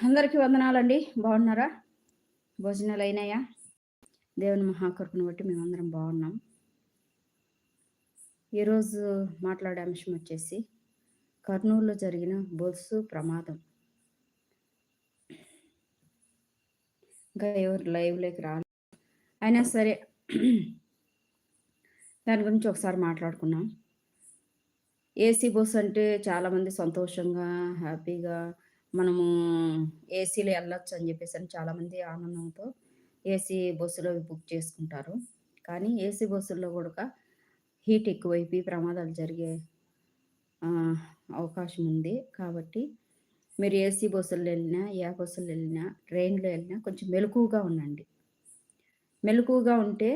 అందరికీ వందనాలండి. బాగున్నారా? భోజనాలు అయినాయా? దేవుని మహాకృపను బట్టి మేమందరం బాగున్నాం. ఈరోజు మాట్లాడే అంశం వచ్చేసి కర్నూలులో జరిగిన బొత్సు ప్రమాదం. ఇంకా ఎవరు లైవ్లోకి రాలి. అయినా సరే దాని గురించి ఒకసారి మాట్లాడుకున్నాం ఏసీ బస్సు అంటే చాలామంది సంతోషంగా హ్యాపీగా మనము ఏసీలో వెళ్ళొచ్చు అని చెప్పేసి అని చాలామంది ఆనందంతో ఏసీ బస్సులో బుక్ చేసుకుంటారు. కానీ ఏసీ బస్సుల్లో కూడా హీట్ ఎక్కువైపోయి ప్రమాదాలు జరిగే అవకాశం ఉంది. కాబట్టి మీరు ఏసీ బస్సుల్లో వెళ్ళినా ఏ బస్సులు వెళ్ళినా ట్రైన్లో వెళ్ళినా కొంచెం మెలకువగా ఉండండి. మెలకువగా ఉంటే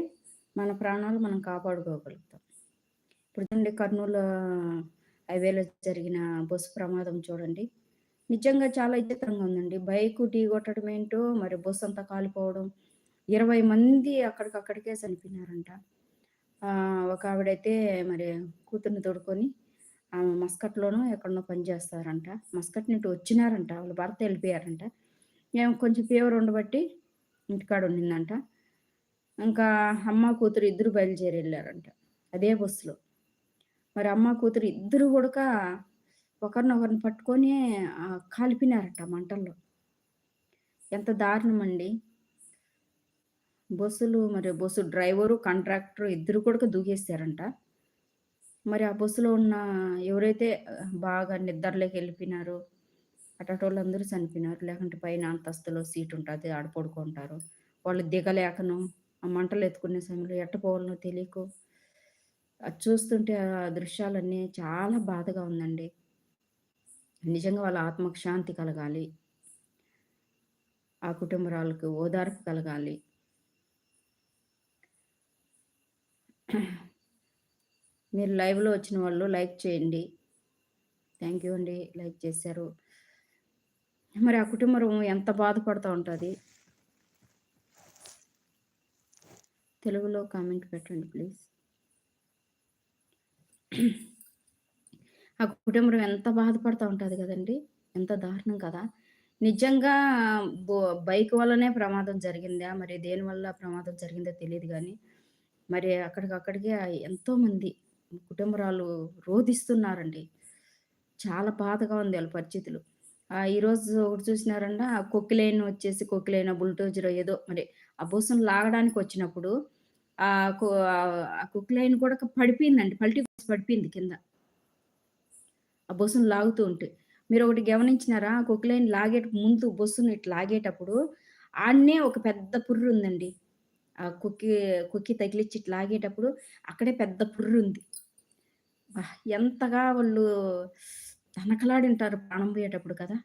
మన ప్రాణాలు మనం కాపాడుకోగలుగుతాం. ఇప్పుడు చూడండి కర్నూలు హైవేలో జరిగిన బస్సు ప్రమాదం చూడండి. నిజంగా చాలా విచిత్రంగా ఉందండి. బైక్ టీ కొట్టడం ఏంటో మరి బస్సు అంతా కాలిపోవడం ఇరవై మంది అక్కడికక్కడికే చనిపోయినారంట. ఒక ఆవిడైతే మరి కూతుర్ని తోడుకొని ఆమె మస్కట్లోనూ ఎక్కడనో పనిచేస్తారంట మస్కట్ నుండి వచ్చినారంట వాళ్ళు భర్త వెళ్ళిపోయారంట. మేము కొంచెం ఫీవర్ ఉండబట్టి ఇంటికాడ ఉండిందంట. ఇంకా అమ్మ కూతురు ఇద్దరు బయలుదేరి వెళ్ళారంట అదే బస్సులో. మరి అమ్మ కూతురు ఇద్దరు కూడా ఒకరినొకరిని పట్టుకొని కాలిపినారట మంటల్లో. ఎంత దారుణం అండి బస్సులు మరి బస్సు డ్రైవరు కాంట్రాక్టర్ ఇద్దరు కూడా దూకేస్తారంట. మరి ఆ బస్సులో ఉన్న ఎవరైతే బాగా నిద్రలోకి వెళ్ళిపోయినారో అటోళ్ళందరూ చనిపోయినారు. లేకుంటే పైన అంతస్తులో సీట్ ఉంటుంది ఆడ పడుకుంటారు. వాళ్ళు దిగలేకను ఆ మంటలు ఎత్తుకునే సమయంలో ఎట్టపోవాలనో తెలియకు అది చూస్తుంటే ఆ దృశ్యాలన్నీ చాలా బాధగా ఉందండి. నిజంగా వాళ్ళ ఆత్మకు శాంతి కలగాలి. ఆ కుటుంబరాలకు ఓదార్పు కలగాలి. మీరు లైవ్లో వచ్చిన వాళ్ళు లైక్ చేయండి. థ్యాంక్ యూ అండి. లైక్ చేశారు. మరి ఆ కుటుంబం ఎంత బాధపడుతూ ఉంటుంది? తెలుగులో కామెంట్ పెట్టండి ప్లీజ్. ఆ కుటుంబం ఎంత బాధపడుతూ ఉంటుంది కదండి? ఎంత దారుణం కదా! నిజంగా బైక్ వల్లనే ప్రమాదం జరిగిందా? మరి దేనివల్ల ప్రమాదం జరిగిందో తెలియదు కానీ మరి అక్కడికక్కడికి ఎంతోమంది కుటుంబరాలు రోధిస్తున్నారండి. చాలా బాధగా ఉంది వాళ్ళ పరిస్థితులు. ఈరోజు ఒకటి చూసినారంటే ఆ కొక్కిలైన్ వచ్చేసి కొక్కిలైన బుల్టోజర్ ఏదో మరి ఆ బస్సును లాగడానికి వచ్చినప్పుడు ఆ కుక్లైన్ కూడా పడిపోయిందండి పల్టీ పడిపోయింది కింద. ఆ బస్సును లాగుతూ ఉంటే. మీరు ఒకటి గమనించినారా కొక్లైన్ లాగే ముందు బస్సును ఇట్లా లాగేటప్పుడు ఆడనే ఒక పెద్ద పుర్రు ఉందండి ఆ కుక్కి కుక్కి తగిలిచ్చి ఇట్లా లాగేటప్పుడు అక్కడే పెద్ద పుర్రు ఉంది ఎంతగా వాళ్ళు తనకలాడి ఉంటారు ప్రాణం పోయేటప్పుడు కదా.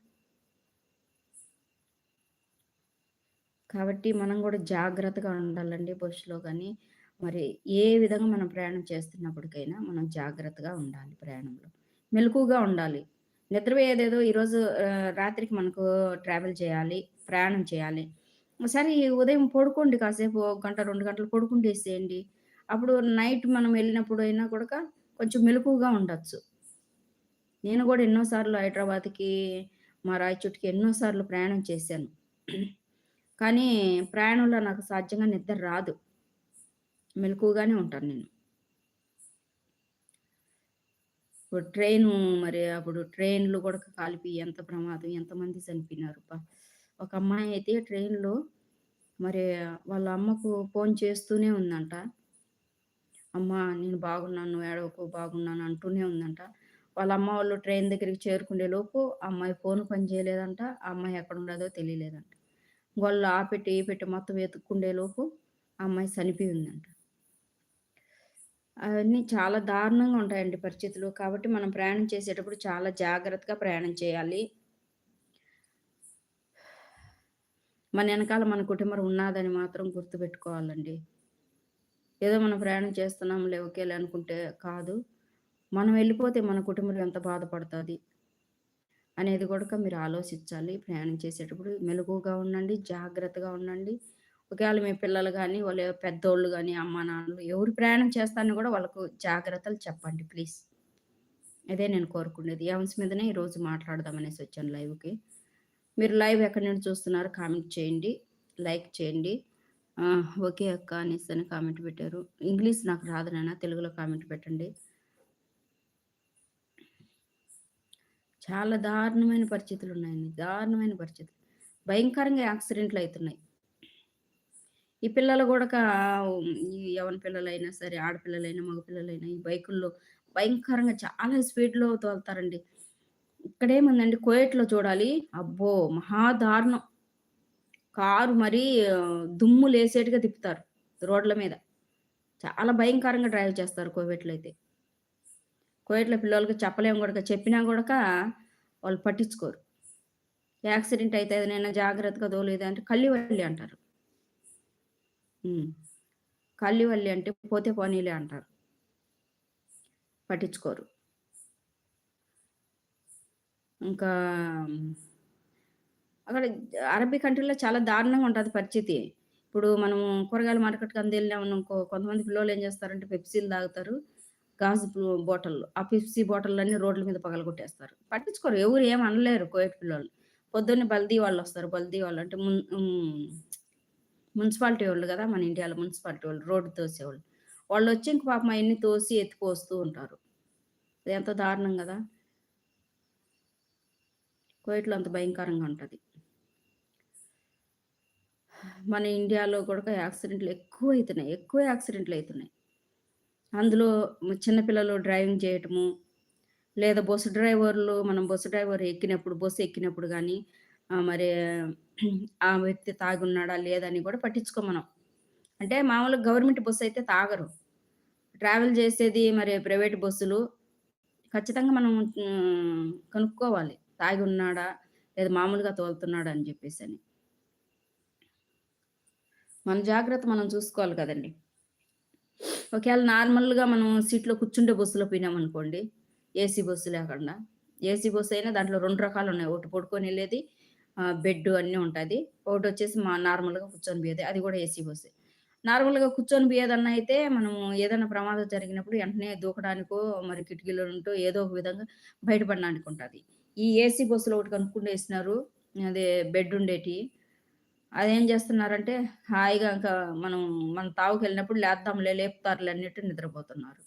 కాబట్టి మనం కూడా జాగ్రత్తగా ఉండాలండి బస్సులో కానీ మరి ఏ విధంగా మనం ప్రయాణం చేస్తున్నప్పటికైనా మనం జాగ్రత్తగా ఉండాలి ప్రయాణంలో. మెలకుగా ఉండాలి. నిద్రపోయేదేదో ఈరోజు రాత్రికి మనకు ట్రావెల్ చేయాలి ప్రయాణం చేయాలి. సరే ఉదయం పడుకోండి కాసేపు ఒక గంట రెండు గంటలు పడుకుంటేసేయండి అప్పుడు నైట్ మనం వెళ్ళినప్పుడు అయినా కూడా కొంచెం మెలకుగా ఉండొచ్చు. నేను కూడా ఎన్నోసార్లు హైదరాబాద్కి మా రాయచుట్టుకి ఎన్నోసార్లు ప్రయాణం చేశాను. కానీ ప్రయాణంలో నాకు సాధ్యంగా నిద్ర రాదు. మెలకుగానే ఉంటాను నేను. ఇప్పుడు ట్రైను మరి అప్పుడు ట్రైన్లు కూడా కాలిపి ఎంత ప్రమాదం ఎంతమంది చనిపోయినారు ఒక అమ్మాయి అయితే ట్రైన్లో మరి వాళ్ళ అమ్మకు ఫోన్ చేస్తూనే ఉందంట. అమ్మ నేను బాగున్నాను ఏడవకు బాగున్నాను అంటూనే ఉందంట. వాళ్ళ అమ్మ వాళ్ళు ట్రైన్ దగ్గరికి చేరుకునే లోపు అమ్మాయి ఫోన్ పని చేయలేదంట. ఆ అమ్మాయి ఎక్కడ ఉండదో తెలియలేదంట. వాళ్ళు ఆ పెట్టి ఈ పెట్టి మొత్తం వెతుక్కుండే లోపు అమ్మాయి చనిపోయి ఉందంట. అవన్నీ చాలా దారుణంగా ఉంటాయండి పరిస్థితులు. కాబట్టి మనం ప్రయాణం చేసేటప్పుడు చాలా జాగ్రత్తగా ప్రయాణం చేయాలి. మన వెనకాల మన కుటుంబం ఉన్నదని మాత్రం గుర్తుపెట్టుకోవాలండి. ఏదో మనం ప్రయాణం చేస్తున్నాం ఒకేలే అనుకుంటే కాదు. మనం వెళ్ళిపోతే మన కుటుంబం ఎంత బాధపడుతుంది అనేది కూడా మీరు ఆలోచించాలి. ప్రయాణం చేసేటప్పుడు మెలకుగా ఉండండి జాగ్రత్తగా ఉండండి. ఒకవేళ మీ పిల్లలు కానీ వాళ్ళ పెద్దోళ్ళు కానీ అమ్మ నాన్నలు ఎవరు ప్రయాణం చేస్తానని కూడా వాళ్ళకు జాగ్రత్తలు చెప్పండి ప్లీజ్. అదే నేను కోరుకునేది. ఎవన్స్ మీదనే ఈరోజు మాట్లాడదామనేసి వచ్చాను లైవ్కి మీరు లైవ్ ఎక్కడి నుండి చూస్తున్నారో కామెంట్ చేయండి లైక్ చేయండి. ఓకే అక్క అనేసి అని కామెంట్ పెట్టారు. ఇంగ్లీష్ నాకు రాదు నాన్న తెలుగులో కామెంట్ పెట్టండి. చాలా దారుణమైన పరిస్థితులు ఉన్నాయండి దారుణమైన పరిస్థితులు. భయంకరంగా యాక్సిడెంట్లు అవుతున్నాయి. ఈ పిల్లలు కూడా యవన పిల్లలైనా సరే ఆడపిల్లలైనా మగపిల్లలైనా ఈ బైకుల్లో భయంకరంగా చాలా స్పీడ్లో తోలుతారండి. ఇక్కడేముందండి కోయట్లో చూడాలి. అబ్బో! మహా దారుణం కారు మరీ దుమ్ము లేసేట్టుగా తిప్పుతారు రోడ్ల మీద. చాలా భయంకరంగా డ్రైవ్ చేస్తారు కోవిట్లో అయితే. కోవిట్లో పిల్లలకి చెప్పలేము కూడా చెప్పినా కూడా వాళ్ళు పట్టించుకోరు. యాక్సిడెంట్ అయితే నేను జాగ్రత్తగా తోలేదు అంటే కల్లివల్లి అంటారు. కల్లివల్లి అంటే పోతే పోనీలే అంటారు. పట్టించుకోరు. ఇంకా అక్కడ అరబీ కంట్రీలో చాలా దారుణంగా ఉంటుంది పరిస్థితి. ఇప్పుడు మనం కూరగాయల మార్కెట్కి అంది వెళ్ళాము అనుకో కొంతమంది పిల్లలు ఏం చేస్తారంటే పెప్సీలు తాగుతారు గాజు బాటిల్ ఆ పెప్సీ బాటిల్ రోడ్ల మీద పగలగొట్టేస్తారు. పట్టించుకోరు. ఎవరు ఏం అనలేరు కోయట్ పిల్లలు పొద్దున్నే బల్దీ వాళ్ళు వస్తారు. బల్దీ వాళ్ళు అంటే మున్ మున్సిపాలిటీ వాళ్ళు కదా మన ఇండియాలో మున్సిపాలిటీ వాళ్ళు రోడ్డు తోసేవాళ్ళు. వాళ్ళు వచ్చి ఇంక పాపం అవన్నీ తోసి ఎత్తిపోస్తూ ఉంటారు. అది ఎంతో దారుణం కదా. కోయిట్లో అంత భయంకరంగా ఉంటుంది. మన ఇండియాలో కూడా యాక్సిడెంట్లు ఎక్కువ అవుతున్నాయి ఎక్కువ యాక్సిడెంట్లు అవుతున్నాయి అందులో చిన్నపిల్లలు డ్రైవింగ్ చేయటము లేదా బస్సు డ్రైవర్లు మనం బస్సు డ్రైవర్ ఎక్కినప్పుడు బస్సు ఎక్కినప్పుడు కానీ మరి ఆ వ్యక్తి తాగున్నాడా లేదని కూడా పట్టించుకో మనం అంటే మామూలుగా గవర్నమెంట్ బస్సు అయితే తాగరు. ట్రావెల్ చేసేది మరి ప్రైవేట్ బస్సులు ఖచ్చితంగా మనం కనుక్కోవాలి. తాగి ఉన్నాడా లేదా మామూలుగా తోలుతున్నాడా అని చెప్పేసి అని. మన జాగ్రత్త మనం చూసుకోవాలి కదండి. ఒకవేళ నార్మల్గా మనం సీట్లో కూర్చుంటే బస్సులో పోయినామనుకోండి ఏసీ బస్సు లేకుండా. ఏసీ బస్సు అయినా దాంట్లో రెండు రకాలు ఉన్నాయి. ఒకటి పడుకొని వెళ్ళేది బెడ్ అన్నీ ఉంటుంది. ఒకటి వచ్చేసి మా నార్మల్గా కూర్చొని పోయేది. అది కూడా ఏసీ బస్సే నార్మల్గా కూర్చొని పోయేదన్నా అయితే మనం ఏదైనా ప్రమాదం జరిగినప్పుడు వెంటనే దూకడానికో మరి కిటికీలో ఉంటూ ఏదో ఒక విధంగా బయటపడడానికి ఉంటుంది ఈ ఏసీ బస్సులో ఒకటి కనుక్కుంటూ వేసినారు అదే బెడ్ ఉండేటి. అదేం చేస్తున్నారంటే హాయిగా ఇంకా మనం మన తావుకి వెళ్ళినప్పుడు లేద్దాంలే లేపుతారులే అన్నట్టు నిద్రపోతున్నారు.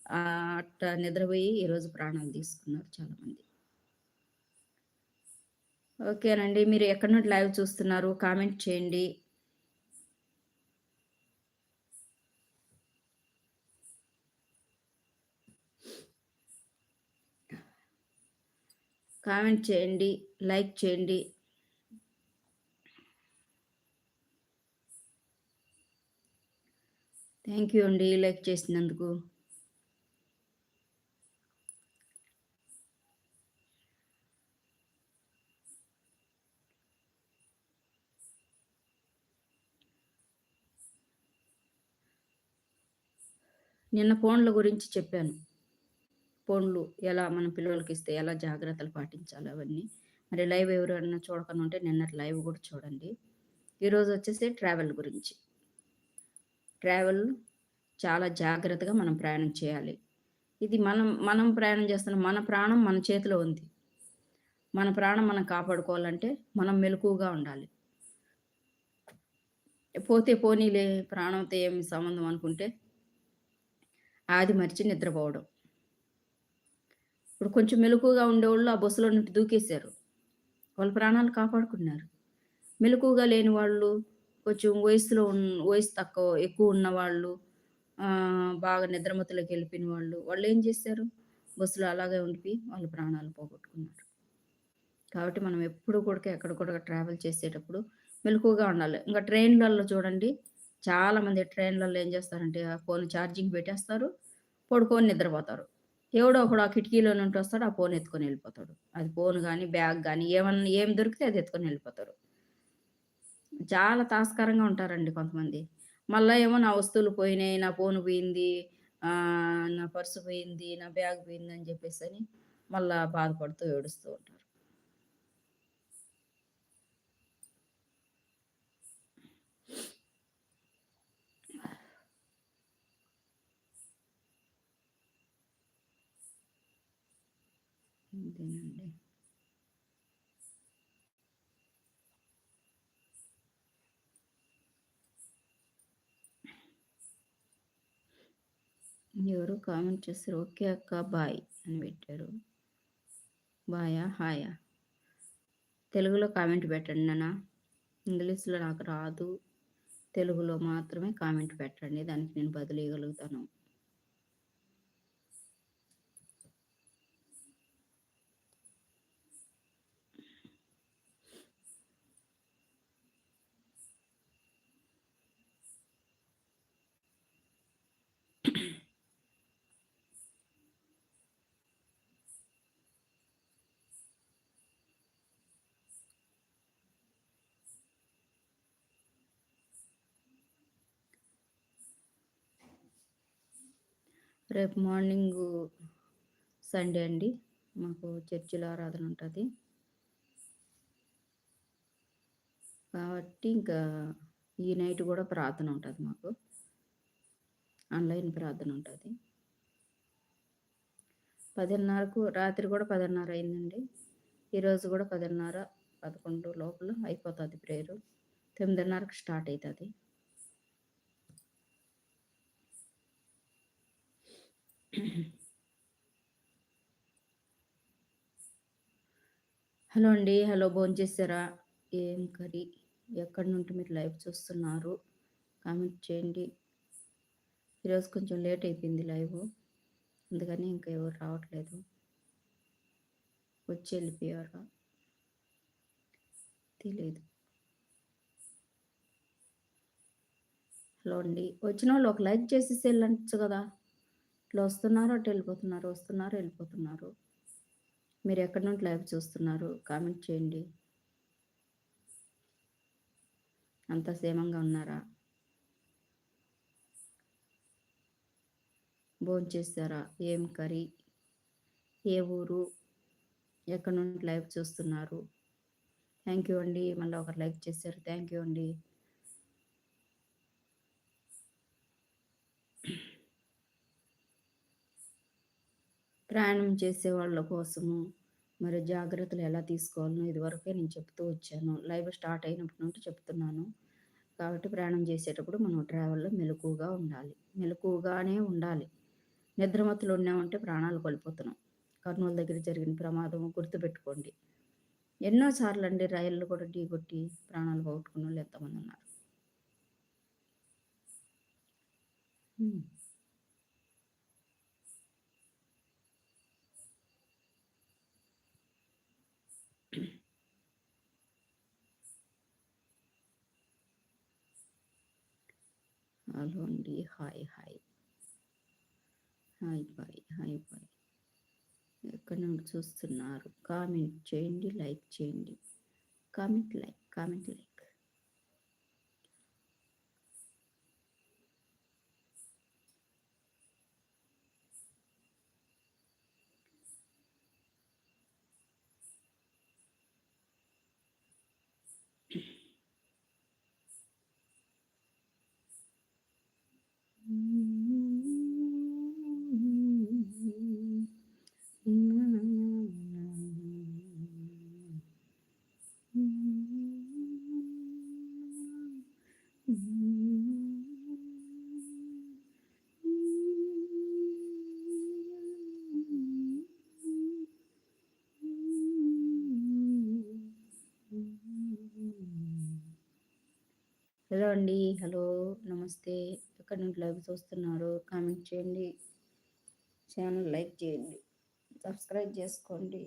ఆ, అట్ట నిద్రపోయి ఈరోజు ప్రాణాలు తీసుకున్నారు చాలామంది. ఓకేనండి. మీరు ఎక్కడి నుండి లైవ్ చూస్తున్నారు? కామెంట్ చేయండి. కామెంట్ చేయండి లైక్ చేయండి. థ్యాంక్ యూ అండి లైక్ చేసినందుకు. నిన్న ఫోన్ల గురించి చెప్పాను. ఫోన్లు ఎలా మన పిల్లలకి ఇస్తే ఎలా జాగ్రత్తలు పాటించాలి అవన్నీ. మరి లైవ్ ఎవరైనా చూడకుండా ఉంటే నిన్నటి లైవ్ కూడా చూడండి. ఈరోజు వచ్చేసి ట్రావెల్ గురించి. ట్రావెల్ చాలా జాగ్రత్తగా మనం ప్రయాణం చేయాలి. ఇది మనం మనం ప్రయాణం చేస్తున్న మన ప్రాణం మన చేతిలో ఉంది. మన ప్రాణం మనం కాపాడుకోవాలంటే మనం మెలకుగా ఉండాలి. పోతే పోనీలే ప్రాణంతో ఏమి సంబంధం అనుకుంటే ఆది మరిచి నిద్రపోవడం. ఇప్పుడు కొంచెం మెలకుగా ఉండేవాళ్ళు ఆ బస్సులో నుండి దూకేశారు. వాళ్ళ ప్రాణాలు కాపాడుకున్నారు. మెలకుగా లేని వాళ్ళు కొంచెం వయసులో ఉన్న వయసు తక్కువ ఎక్కువ ఉన్న వాళ్ళు బాగా నిద్రమతులకు వెళ్ళిపోయిన వాళ్ళు వాళ్ళు ఏం చేశారు? బస్సులో అలాగే ఉండిపోయి వాళ్ళ ప్రాణాలు పోగొట్టుకున్నారు. కాబట్టి మనం ఎప్పుడు కూడా ఎక్కడ కూడా ట్రావెల్ చేసేటప్పుడు మెలకుగా ఉండాలి. ఇంకా ట్రైన్లలో చూడండి చాలామంది ట్రైన్లలో ఏం చేస్తారంటే ఆ ఫోన్ ఛార్జింగ్ పెట్టేస్తారు. పడుకొని నిద్రపోతారు ఎవడో ఒకడు ఆ కిటికీలో నుండి వస్తాడు ఆ ఫోన్ ఎత్తుకొని వెళ్ళిపోతాడు. అది ఫోన్ కానీ బ్యాగ్ కానీ ఏమన్నా ఏం దొరికితే అది ఎత్తుకొని వెళ్ళిపోతారు చాలా తాస్కరంగా ఉంటారండి కొంతమంది. మళ్ళీ ఏమో నా వస్తువులు పోయినాయి నా ఫోన్ పోయింది నా పర్సు పోయింది నా బ్యాగ్ పోయింది అని చెప్పేసి అని మళ్ళా బాధపడుతూ ఏడుస్తూ ఉంటారు. ఎవరు కామెంట్ చేస్తారు ఓకే అక్క బాయ్ అని పెట్టారు. బాయా హాయా. తెలుగులో కామెంట్ పెట్టండి నాన్న. ఇంగ్లీష్లో నాకు రాదు. తెలుగులో మాత్రమే కామెంట్ పెట్టండి. దానికి నేను బదిలీయగలుగుతాను రేపు మార్నింగ్ సండే అండి. మాకు చర్చిలో ఆరాధన ఉంటుంది. కాబట్టి ఇంకా ఈ నైట్ కూడా ప్రార్థన ఉంటుంది మాకు. ఆన్లైన్ ప్రార్థన ఉంటుంది. పదిన్నరకు రాత్రి కూడా పదిన్నర అయిందండి. ఈరోజు కూడా పదిన్నర పదకొండు లోపల అయిపోతుంది ప్రేయరు. తొమ్మిదిన్నరకు స్టార్ట్ అవుతుంది హలో అండి. హలో భోజనం చేశారా? ఏం కర్రీ? ఎక్కడి నుండి మీరు లైవ్ చూస్తున్నారు? కామెంట్ చేయండి. ఈరోజు కొంచెం లేట్ అయిపోయింది లైవ్. అందుకని ఇంకా ఎవరు రావట్లేదు. వచ్చి వెళ్ళిపోయారా? తెలియదు హలో అండి. వచ్చిన వాళ్ళు ఒక లైక్ చేసేసి వెళ్ళచ్చు కదా? ఇట్లా వస్తున్నారు అటు వెళ్ళిపోతున్నారు వస్తున్నారు వెళ్ళిపోతున్నారు. మీరు ఎక్కడి నుండి లైవ్ చూస్తున్నారు కామెంట్ చేయండి. అంత క్షేమంగా ఉన్నారా? భోజనం చేస్తారా ఏం కర్రీ? ఏ ఊరు? ఎక్కడి నుండి లైవ్ చూస్తున్నారు? థ్యాంక్ యూ అండి. మళ్ళీ ఒకరు లైక్ చేశారు. థ్యాంక్ యూ అండి. ప్రయాణం చేసే వాళ్ళ కోసము మరి జాగ్రత్తలు ఎలా తీసుకోవాలో ఇదివరకే నేను చెప్తూ వచ్చాను. లైవ్ స్టార్ట్ అయినప్పటి నుండి చెప్తున్నాను. కాబట్టి ప్రయాణం చేసేటప్పుడు మనం ట్రావెల్లో మెలకుగా ఉండాలి. మెలకుగానే ఉండాలి. నిద్రమత్తులు ఉన్నామంటే ప్రాణాలు కోల్పోతున్నాం. కర్నూలు దగ్గర జరిగిన ప్రమాదం గుర్తుపెట్టుకోండి. ఎన్నోసార్లు అండి రైళ్ళు కూడా ఢీ కొట్టి ప్రాణాలు పోగొట్టుకున్న వాళ్ళు ఎంతమంది ఉన్నారు? హలో అండి. Hi hi. Hi bye hi bye. ఎక్కడ నుండి చూస్తున్నారు? కామెంట్ చేయండి లైక్ చేయండి. Comment like comment like. అండి. హలో నమస్తే. ఎక్కడి నుండి లైవ్ చూస్తున్నారు కామెంట్ చేయండి. ఛానల్ లైక్ చేయండి. సబ్స్క్రైబ్ చేసుకోండి.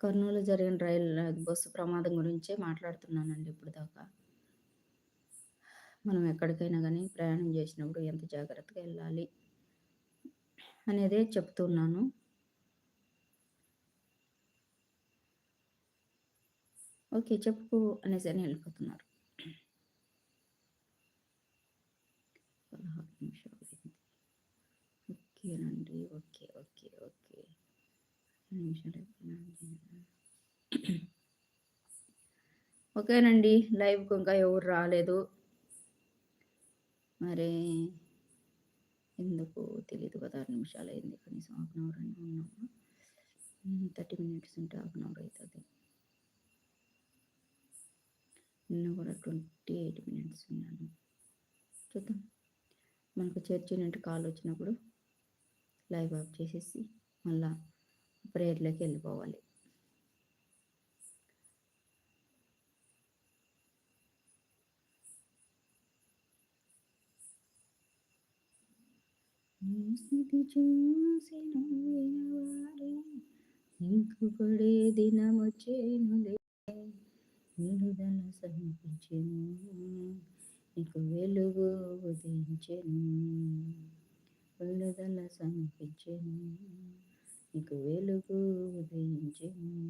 కర్నూలు జరిగిన రైలు బస్సు ప్రమాదం గురించే మాట్లాడుతున్నానండి ఇప్పుడు దాకా మనం ఎక్కడికైనా కానీ ప్రయాణం చేసినప్పుడు ఎంత జాగ్రత్తగా వెళ్ళాలి అనేదే చెప్తున్నాను. ఓకే చెప్పు అనేసి అని వెళ్ళిపోతున్నారు. పదహారు నిమిషాలు ఓకేనండి ఓకే ఓకే ఓకే నిమిషాలు ఓకేనండి లైవ్కి ఇంకా ఎవరు రాలేదు. మరి ఎందుకు తెలియదు పదహారు నిమిషాలు అయింది. కనీసం హాఫ్ అన్ అవర్ అని ఉన్నాము? థర్టీ మినిట్స్ ఉంటే హాఫ్ అన్ అవర్ అవుతుంది నిన్న కూడా ట్వంటీ ఎయిట్ మినిట్స్ ఉన్నాను. చూద్దాం. మనకు చర్చి నుండి కాల్ వచ్చినప్పుడు లైవ్ ఆఫ్ చేసేసి మళ్ళా ప్రేయర్లోకి వెళ్ళిపోవాలి. స్థితి చూసిన నీకు పడే దినమొచ్చేనులే. విడుదల సమీపించెను నీకు వెలుగు ఉదయించెను. విడుదల సమీపించెను. నీకు వెలుగు ఉదయించెను.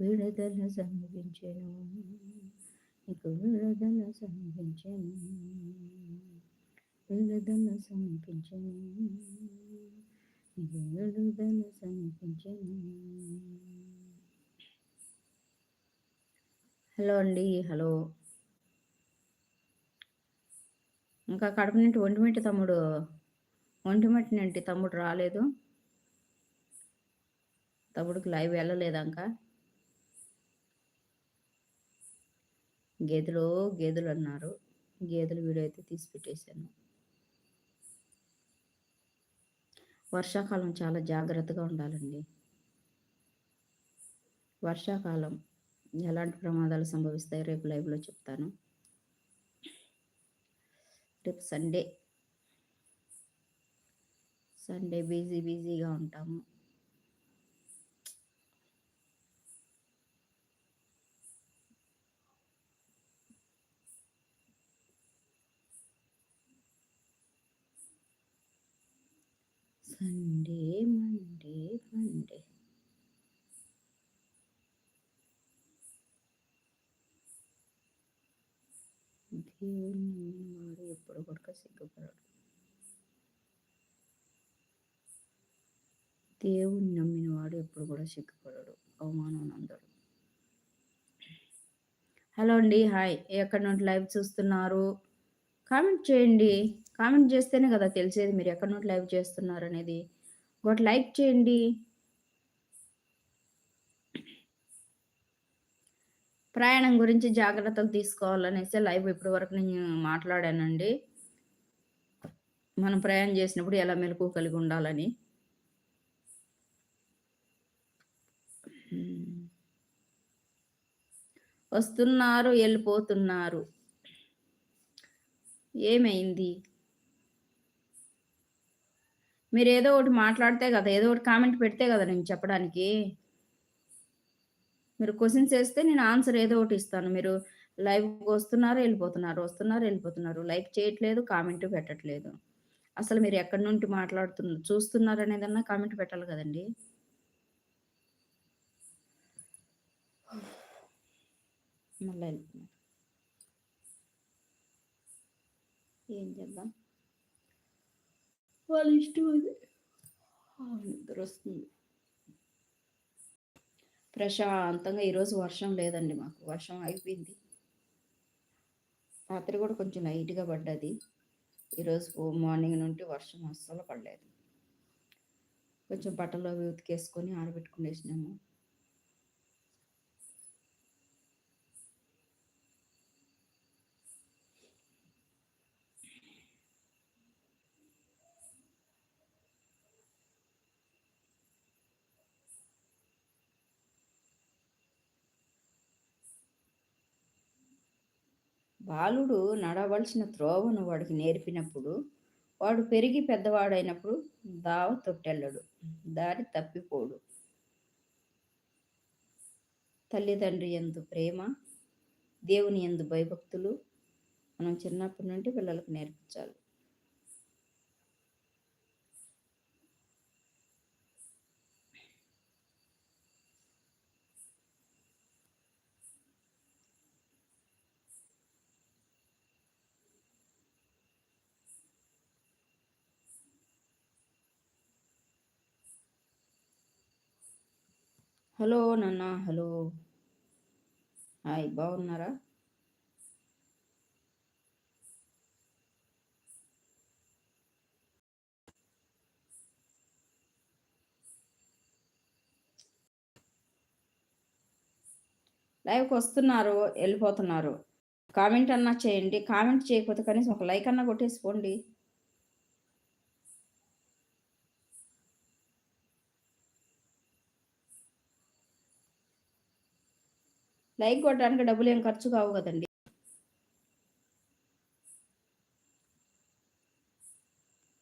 విడుదల సంభవించెను నీకు విడుదల సంభవించెను విడుదల సంభవించెను నీకు విడుదల సంభవించెను హలో అండి హలో. ఇంకా కడప నుండి ఒంటిమిటి తమ్ముడు. ఒంటిమిటి నుండి తమ్ముడు రాలేదు. తమ్ముడికి లైవ్ వెళ్ళలేదంక. గేదెలు గేదెలు అన్నారు. గేదెల వీడియో అయితే తీసి పెట్టేశాను. వర్షాకాలం చాలా జాగ్రత్తగా ఉండాలండి. వర్షాకాలం ఎలాంటి ప్రమాదాలు సంభవిస్తాయి రేపు లైవ్లో చెప్తాను. రేపు సండే. సండే బిజీ బిజీగా ఉంటాము. Sunday Monday Monday. దేవుని వాడు ఎప్పుడు కొడుక సిగ్గుపడడు. దేవుని నమ్మిన వాడు ఎప్పుడు కూడా సిగ్గుపడడు అవమానం అందడు హలో అండి హాయ్. ఎక్కడి నుండి లైవ్ చూస్తున్నారు? కామెంట్ చేయండి. కామెంట్ చేస్తేనే కదా తెలిసేది మీరు ఎక్కడి నుండి లైవ్ చేస్తున్నారు అనేది. ఒకటి లైక్ చేయండి. ప్రయాణం గురించి జాగ్రత్తలు తీసుకోవాలనేసి లైవ్ ఇప్పటి వరకు నేను మాట్లాడానండి. మనం ప్రయాణం చేసినప్పుడు ఎలా మెలకు కలిగి ఉండాలని. వస్తున్నారు వెళ్ళిపోతున్నారు. ఏమైంది? మీరు ఏదో ఒకటి మాట్లాడితే కదా ఏదో ఒకటి కామెంట్ పెడితే కదా నేను చెప్పడానికి. మీరు క్వశ్చన్స్ వేస్తే నేను ఆన్సర్ ఏదో ఒకటి ఇస్తాను. మీరు లైవ్ వస్తున్నారు వెళ్ళిపోతున్నారు వస్తున్నారు వెళ్ళిపోతున్నారు. లైక్ చేయట్లేదు కామెంట్ పెట్టట్లేదు. అసలు మీరు ఎక్కడి నుండి మాట్లాడుతున్నారు చూస్తున్నారు అనేదన్నా కామెంట్ పెట్టాలి కదండి. మళ్ళీ వెళ్తున్నారు ఏం చేద్దాం? వాళ్ళ ఇష్టం అది నిద్ర వస్తుంది. ప్రశాంతంగా ఈరోజు వర్షం లేదండి మాకు. వర్షం అయిపోయింది. రాత్రి కూడా కొంచెం లైట్గా పడ్డది. ఈరోజు మార్నింగ్ నుండి వర్షం అస్సలు పడలేదు. కొంచెం బట్టలు ఉతికేసుకొని ఆరబెట్టుకునేసినాము. బాలుడు నడవలసిన త్రోవను వాడికి నేర్పినప్పుడు వాడు పెరిగి పెద్దవాడైనప్పుడు దావ తొట్టెళ్ళడు. దారి తప్పిపోడు. తల్లిదండ్రి ఎందు ప్రేమ దేవుని ఎందు భయభక్తులు మనం చిన్నప్పటి నుండి పిల్లలకు నేర్పించాలి. హలో నాన్న. హలో. హాయ్ బాగున్నారా? లైవ్కి వస్తున్నారు వెళ్ళిపోతున్నారు. కామెంట్ అన్నా చేయండి. కామెంట్ చేయకపోతే కనీసం ఒక లైక్ అన్నా కొట్టేసుకోండి. లైక్ కొట్టడానికి డబ్బులు ఏం ఖర్చు కావు కదండి.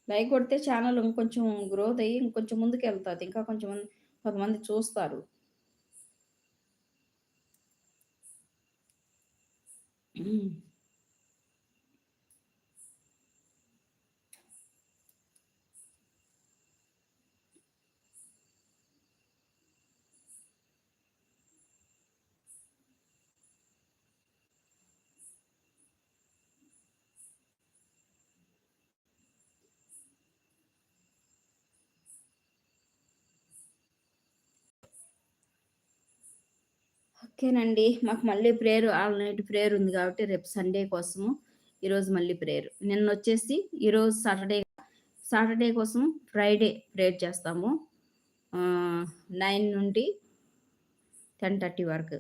లైక్ కొడితే ఛానల్ ఇంకొంచెం గ్రోత్ అయ్యి ఇంకొంచెం ముందుకు వెళ్తుంది. ఇంకా కొంచెం కొంతమంది చూస్తారు. ఓకేనండి. మాకు మళ్ళీ ప్రేయర్ ఆల్ నైట్ ప్రేయర్ ఉంది కాబట్టి రేపు సండే కోసము ఈరోజు మళ్ళీ ప్రేయర్ నిన్న వచ్చేసి ఈరోజు సాటర్డే సాటర్డే కోసం ఫ్రైడే ప్రేయర్ చేస్తాము. నైన్ నుండి టెన్ థర్టీ వరకు.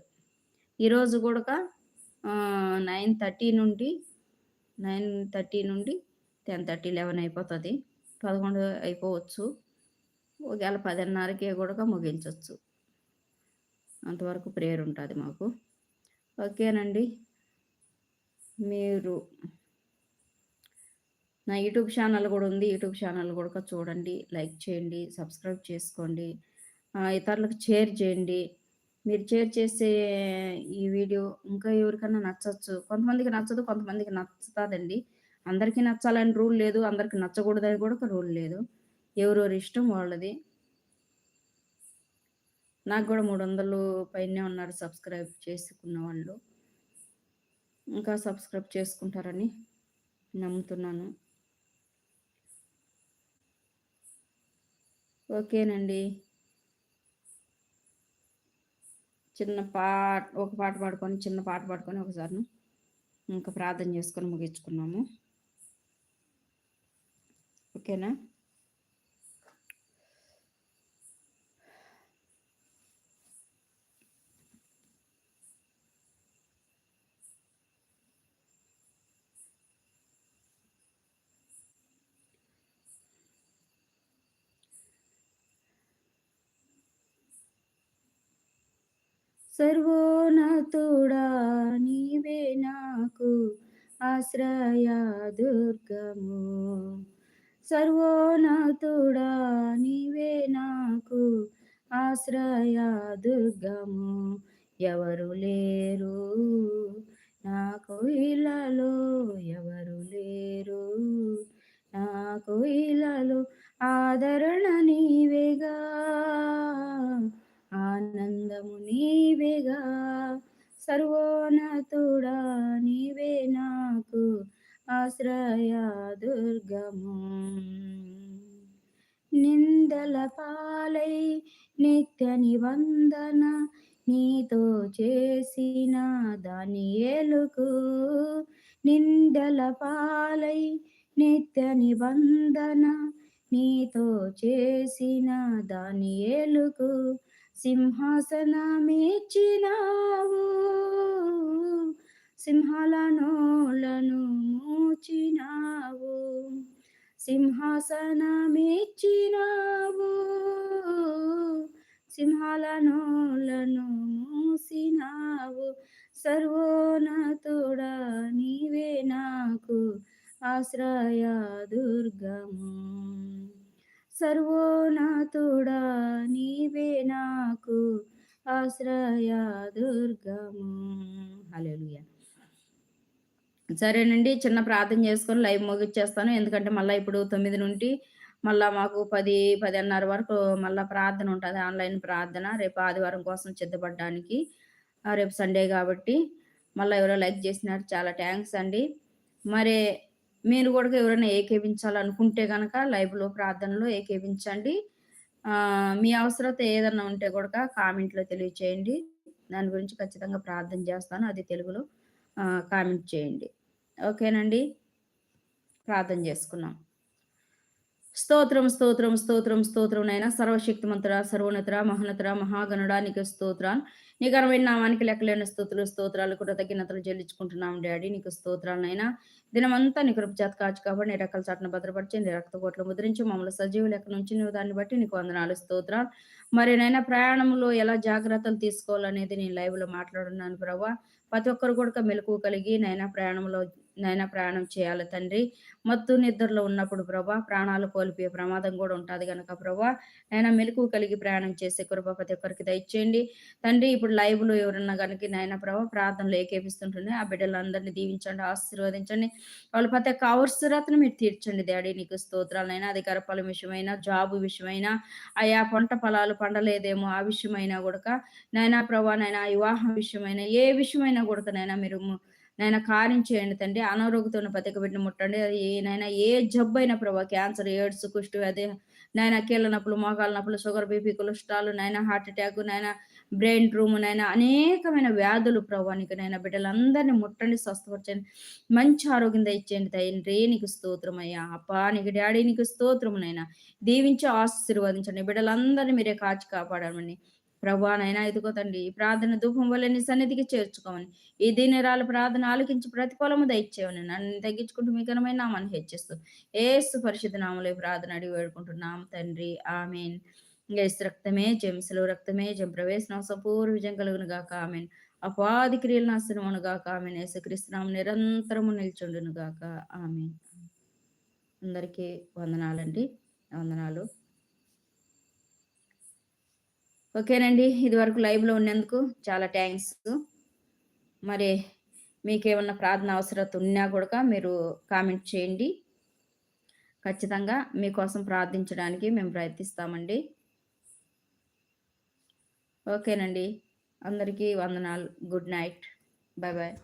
ఈరోజు కూడా నైన్ థర్టీ నుండి నైన్ థర్టీ నుండి టెన్ థర్టీ లెవెన్ అయిపోతుంది. పదకొండు అయిపోవచ్చు. ఒకవేళ పదిన్నరకే కూడా ముగించవచ్చు అంతవరకు ప్రేయర్ ఉంటుంది మాకు. ఓకేనండి. మీరు నా యూట్యూబ్ ఛానల్ కూడా ఉంది. యూట్యూబ్ ఛానల్ కూడా చూడండి లైక్ చేయండి సబ్స్క్రైబ్ చేసుకోండి ఇతరులకు షేర్ చేయండి. మీరు షేర్ చేసే ఈ వీడియో ఇంకా ఎవరికైనా నచ్చచ్చు. కొంతమందికి నచ్చదు కొంతమందికి నచ్చుతుందండి. అందరికీ నచ్చాలని రూల్ లేదు అందరికి నచ్చకూడదని కూడా ఒక రూల్ లేదు. ఎవరెవరి ఇష్టం వాళ్ళది. నాకు కూడా మూడు వందలు పైనే ఉన్నారు సబ్స్క్రైబ్ చేసుకున్న వాళ్ళు. ఇంకా సబ్స్క్రైబ్ చేసుకుంటారని నమ్ముతున్నాను. ఓకేనండి. చిన్న పాట ఒక పాట పాడుకొని చిన్న పాట పాడుకొని ఒకసారి ఇంకా ప్రార్థన చేసుకొని ముగించుకున్నాము. ఓకేనా? సర్వోన్నతుడా నీవే నాకు ఆశ్రయ దుర్గము. సర్వోన్నతుడా నీవే నాకు ఆశ్రయ దుర్గము. ఎవరు లేరు? నాకు ఇలాలో ఎవరు లేరు? నాకు ఇలాలో ఆదరణ నీవేగా. ఆనందము నీవేగా. సర్వోన్నతుడా నీవే నాకు ఆశ్రయ దుర్గము. నిందల పాలై నిత్య నిబంధన నీతో చేసిన దాని ఏలుకు. నిందల పాలై నిత్య నిబంధన నీతో చేసిన దాని ఏలుకు. సింహాసనమిచ్చినావు సింహాల నోలను మూచినావు. సింహాసనమిచ్చినావు సింహాల నోలను మూసినావు. సర్వోన్నతుడా నీవే నాకు ఆశ్రయ దుర్గము. సర్వోనాథుడా నీవే నాకు ఆశ్రయ దుర్గము. హలోయ సరేనండి చిన్న ప్రార్థన చేసుకొని లైవ్ ముగిచ్చేస్తాను. ఎందుకంటే మళ్ళీ ఇప్పుడు తొమ్మిది నుండి మళ్ళీ మాకు పది పదిన్నర వరకు మళ్ళీ ప్రార్థన ఉంటుంది ఆన్లైన్ ప్రార్థన. రేపు ఆదివారం కోసం సిద్ధపడడానికి రేపు సండే కాబట్టి మళ్ళీ ఎవరో లైక్ చేసినారు చాలా థ్యాంక్స్ అండి. మరి మీరు కూడా ఎవరైనా ఏకేపించాలనుకుంటే కనుక లైవ్లో ప్రార్థనలో ఏకేపించండి మీ అవసరత ఏదన్నా ఉంటే కూడా కామెంట్‌లో తెలియచేయండి. దాని గురించి ఖచ్చితంగా ప్రార్థన చేస్తాను. అది తెలుగులో కామెంట్ చేయండి. ఓకేనండి. ప్రార్థన చేసుకున్నాం. స్తోత్రం స్తోత్రం స్తోత్రం స్తోత్రం నైనా సర్వశక్తిమంతుడ సర్వోన్నతుడ మహోన్నతుడ మహాగణుడా నీకు స్తోత్రాలు నీ కరమైన నామానికి లెక్కలేని స్తోత్రులు స్తోత్రాలు కూడా తగినతలు చెల్లించుకుంటున్నాం డాడీ. నీకు స్తోత్రాలనైనా దినమంతా నీ కృపజాత కాచు కాబట్టి నీ రకాల చాటును భద్రపరిచి నీ రక్త కోట్లు ముద్రించి మమ్మల్ని సజీవ లెక్క నుంచి నువ్వు దాన్ని బట్టి నీకు వందనాలు స్తోత్రాలు. మరి నైనా ప్రయాణంలో ఎలా జాగ్రత్తలు తీసుకోవాలనేది నేను లైవ్లో మాట్లాడున్నాను ప్రభావ ప్రతి ఒక్కరు కూడా మెలకు కలిగి నైనా ప్రయాణంలో నైనా ప్రయాణం చేయాలి తండ్రి. మత్తు నిద్రలో ఉన్నప్పుడు ప్రభా ప్రాణాలు కోల్పోయే ప్రమాదం కూడా ఉంటుంది కనుక ప్రభా నైనా మెలకు కలిగి ప్రయాణం చేసే కృప ప్రతి ఒక్కరికి దయచేయండి. తండ్రి ఇప్పుడు లైవ్లో ఎవరన్నా కనుక నాయన ప్రభా ప్రార్థనలు ఏకేపిస్తుంటుంది ఆ బిడ్డలందరినీ దీవించండి ఆశీర్వదించండి. వాళ్ళు ప్రతి ఒక్క అవసరతను మీరు తీర్చండి డాడీ నీకు స్తోత్రాలైనా అధికార ఫలం విషయమైనా జాబు విషయమైనా ఆయా పంట ఫలాలు పండలేదేమో ఆ విషయమైనా కూడా నైనా ప్రభా నైనా వివాహం విషయమైనా ఏ విషయమైనా కూడా నైనా మీరు నాయన కార్యం చేయండి తండ్రి. అనారోగ్యతో బతిక ముట్టండి. అది నాయన ఏ జబ్బు అయినా ప్రభావ క్యాన్సర్ ఎయిడ్స్ కుష్టి అదే నాయన కీళ్ళ నొప్పులు మోకాళ్ళ నొప్పులు షుగర్ బీపీ కొలెస్ట్రాల్ నాయన హార్ట్ అటాక్ నాయన బ్రెయిన్ ట్రూమ్ నైనా అనేకమైన వ్యాధులు ప్రభానికి నైనా బిడ్డలందరినీ ముట్టండి స్వస్థపరచండి. మంచి ఆరోగ్యం దయచేయండి తండ్రి. నీకు స్తోత్రం అయ్యా. అప్పా నీకు డాడీ నీకు స్తోత్రమునైనా దీవించి ఆశీర్వదించండి. బిడ్డలందరినీ మీరే కాచి కాపాడమని ప్రభా నైనా ఎదుగుతండి ఈ ప్రార్థన ధూపం వల్ల నీ సన్నిధికి చేర్చుకోమని ఈ దినరాల ప్రార్థన ఆలకించి ప్రతిఫలము దయచేవని నన్ను తగ్గించుకుంటూ మీ ఘనమైన నామాన్ని హెచ్చిస్తూ ఏసు పరిశుద్ధ నామలే ప్రార్థన అడిగి వేడుకుంటున్నాం తండ్రి. ఆమెన్. ఏసు రక్తమే జంసలు రక్తమే జం ప్రవేశం సంపూర్ణ విజయం కలుగును గాక. ఆమెన్. అపాది క్రియలు నాశనమును గాక. ఆమెన్. యేసుక్రీస్తునామ నిరంతరము నిల్చుండును గాక. ఆమెన్. అందరికీ వందనాలండి. వందనాలు. ఓకేనండి. ఇది వరకు లైవ్లో ఉన్నందుకు చాలా థ్యాంక్స్. మరి మీకేమన్నా ప్రార్థన అవసరత ఉన్నా కూడా మీరు కామెంట్ చేయండి. ఖచ్చితంగా మీకోసం ప్రార్థించడానికి మేము ప్రయత్నిస్తామండి. ఓకేనండి. అందరికీ వందనాలు. Good night. Bye bye